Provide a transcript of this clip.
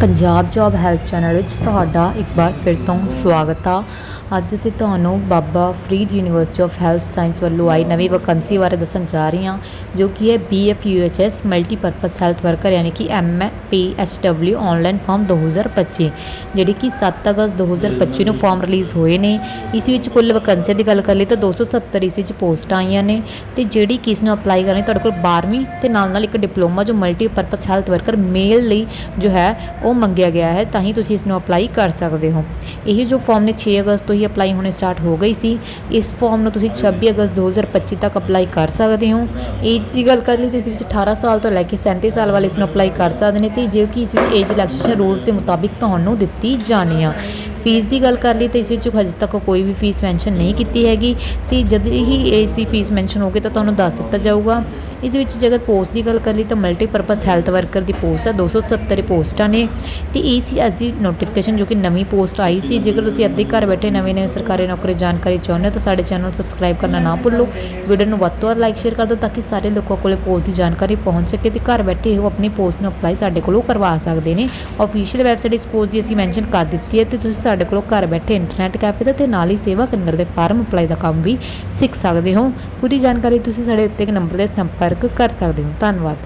Punjab job help channel ਵਿੱਚ ਤੁਹਾਡਾ ਇੱਕ ਵਾਰ ਫਿਰ ਤੋਂ ਸਵਾਗਤ ਆ। ਅੱਜ ਅਸੀਂ ਤੁਹਾਨੂੰ Baba Farid university of health science ਵੱਲੋਂ ਆਈ ਨਵੀਂ ਵੈਕੈਂਸੀ ਬਾਰੇ ਦੱਸਣ ਜਾ ਰਹੀ ਹਾਂ, ਜੋ ਕਿ ਹੈ BFUHS ਮਲਟੀਪਰਪਸ ਹੈਲਥ ਵਰਕਰ ਯਾਨੀ ਕਿ MPHW ਆਨਲਾਈਨ ਫਾਰਮ 2025 ਜਿਹੜੀ ਕਿ 7 ਅਗਸਤ 2025 ਨੂੰ ਫਾਰਮ ਰਿਲੀਜ਼ ਹੋਏ ਨੇ। ਇਸ ਵਿੱਚ ਕੁੱਲ ਵੈਕੈਂਸੀ ਦੀ ਗੱਲ ਕਰ ਲਈ ਤਾਂ 270 ਇਸ ਵਿੱਚ ਪੋਸਟਾਂ ਆਈਆਂ ਨੇ ਤੇ ਜਿਹੜੀ ਕਿ ਨੂੰ ਅਪਲਾਈ ਕਰਨੀ ਤੁਹਾਡੇ ਕੋਲ 12ਵੀਂ ਤੇ ਨਾਲ ਨਾਲ ਇੱਕ ਡਿਪਲੋਮਾ ਜੋ ਮਲਟੀਪਰਪਸ ਹੈਲਥ ਵਰਕਰ ਮੇਲ ਲਈ ਜੋ ਹੈ ਉਹ ਮੰਗਿਆ ਗਿਆ ਹੈ, ਤਾਂ ਹੀ ਤੁਸੀਂ ਇਸ ਨੂੰ ਅਪਲਾਈ ਕਰ ਸਕਦੇ ਹੋ। ਇਹ ਜੋ ਫਾਰਮ ਨੇ 6 ਅਗਸਤ ਤੋਂ ਹੀ ਅਪਲਾਈ ਹੋਣੇ ਸਟਾਰਟ ਹੋ ਗਈ ਸੀ, ਇਸ ਫਾਰਮ ਨੂੰ ਤੁਸੀਂ 26 ਅਗਸਤ 2025 ਤੱਕ ਅਪਲਾਈ ਕਰ ਸਕਦੇ ਹੋ। ਏਜ ਦੀ ਗੱਲ ਕਰ ਲਈ ਤਾਂ ਇਸ ਵਿੱਚ 18 ਸਾਲ ਤੋਂ ਲੈ ਕੇ 37 ਸਾਲ ਵਾਲੇ ਇਸ ਨੂੰ ਅਪਲਾਈ ਕਰ ਸਕਦੇ ਨੇ, ਤੇ ਜੇ ਕਿ ਇਸ ਵਿੱਚ ਏਜ ਰਿਲੈਕਸੇਸ਼ਨ ਰੂਲਸ ਦੇ ਮੁਤਾਬਿਕ ਤੁਹਾਨੂੰ ਦਿੱਤੀ ਜਾਣੀ ਆ। ਫੀਸ ਦੀ ਗੱਲ ਕਰ ਲਈ, ਤਾਂ ਇਸ ਵਿੱਚ ਹਜੇ ਤੱਕ ਕੋਈ ਵੀ ਫੀਸ ਮੈਂਸ਼ਨ ਨਹੀਂ ਕੀਤੀ ਹੈਗੀ। ਤੇ ਜਦ ਹੀ ਇਸ ਦੀ ਫੀਸ ਮੈਂਸ਼ਨ ਹੋਗੀ ਤਾਂ ਤੁਹਾਨੂੰ ਦੱਸ ਦਿੱਤਾ ਜਾਊਗਾ। ਇਸ ਵਿੱਚ ਜੇਕਰ ਪੋਸਟ ਦੀ ਗੱਲ ਕਰ ਲਈ, ਤਾਂ ਮਲਟੀਪਰਪਸ ਹੈਲਥ ਵਰਕਰ ਦੀ ਪੋਸਟ ਹੈ 270 ਪੋਸਟਾਂ ਨੇ। ਤੇ ਇਹ ਸੀ ਅੱਜ ਦੀ ਨੋਟੀਫਿਕੇਸ਼ਨ ਜੋ ਕਿ ਨਵੀਂ ਪੋਸਟ ਆਈ ਸੀ। ਜੇਕਰ ਤੁਸੀਂ ਅੱਧੇ ਘਰ ਬੈਠੇ ਨਵੇਂ ਨਵੇਂ ਸਰਕਾਰੀ ਨੌਕਰੀ ਜਾਣਕਾਰੀ ਚਾਹੁੰਦੇ ਹੋ, ਤਾਂ ਸਾਡੇ ਚੈਨਲ ਨੂੰ ਸਬਸਕ੍ਰਾਈਬ ਕਰਨਾ ਨਾ ਭੁੱਲੋ। ਵੀਡੀਓ ਨੂੰ ਵੱਧ ਤੋਂ ਵੱਧ ਲਾਈਕ ਸ਼ੇਅਰ ਕਰ ਦਿਓ, ਤਾਂ ਕਿ ਸਾਰੇ ਲੋਕਾਂ ਕੋਲੇ ਪੋਸਟ ਦੀ ਜਾਣਕਾਰੀ ਪਹੁੰਚ ਸਕੇ ਤੇ ਘਰ ਬੈਠੇ ਉਹ ਆਪਣੀ ਪੋਸਟ ਨੂੰ ਅਪਲਾਈ ਸਾਡੇ ਕੋਲੋਂ ਕਰਵਾ ਸਕਦੇ ਨੇ। ਅਫੀਸ਼ੀਅਲ ਵੈਬਸਾਈਟ ਇਸ ਪੋਸਟ ਦੀ ਅਸੀਂ ਮੈਂਸ਼ਨ ਕਰ ਦਿੱਤੀ ਹੈ, ਤੇ ਤੁਸੀਂ ਸਾਡੇ ਕੋਲੋਂ ਘਰ ਬੈਠੇ ਇੰਟਰਨੈਟ ਕੈਫੇ ਦਾ ਤੇ ਨਾਲ ਹੀ ਸੇਵਾ ਕੇਂਦਰ ਦੇ ਫਾਰਮ ਅਪਲਾਈ ਦਾ ਕੰਮ ਵੀ ਸਿੱਖ ਸਕਦੇ ਹੋ। ਪੂਰੀ ਜਾਣਕਾਰੀ ਤੁਸੀਂ ਸਾਡੇ ਦਿੱਤੇ ਗਏ ਨੰਬਰ ਤੇ ਸੰਪਰਕ ਕਰ ਸਕਦੇ ਹੋ। ਧੰਨਵਾਦ।